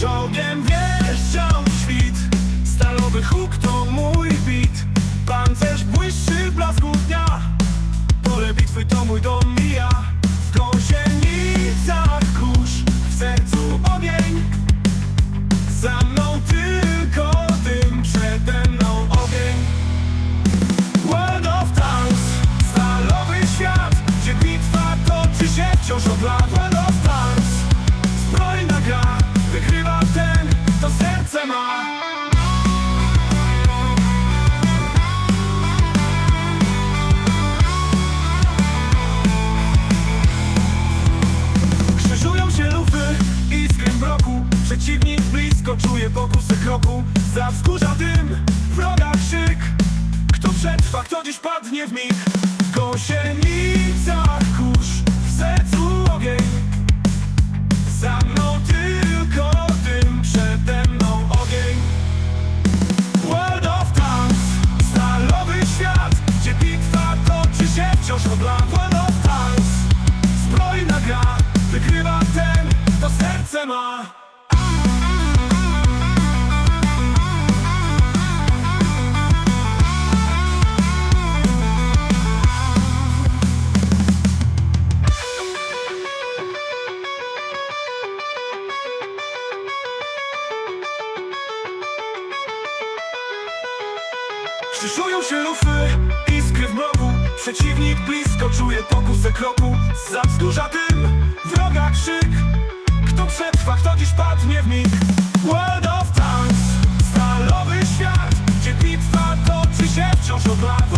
Czołgiem wjeżdżał świt. Stalowy huk to mój bit. Pancerz błyszczy w blasku dnia. Pole bitwy to mój dom W gąsienicach kurz W sercu ogień. Za mną tylko dym Przede mną ogień. World of Tanks Stalowy świat Gdzie bitwa toczy się wciąż od lat czuje pokusy kroku Za wzgórza dym, wroga krzyk. Kto przetrwa, kto dziś padnie w mig. W gąsienicach Krzyżują się lufy, iskry w mroku. Przeciwnik blisko czuje pokusę kroku. Za wzgórza dym, wroga krzyk. Kto przetrwa, kto dziś padnie w mig? World of Tanks, stalowy świat Gdzie bitwa toczy się wciąż od lat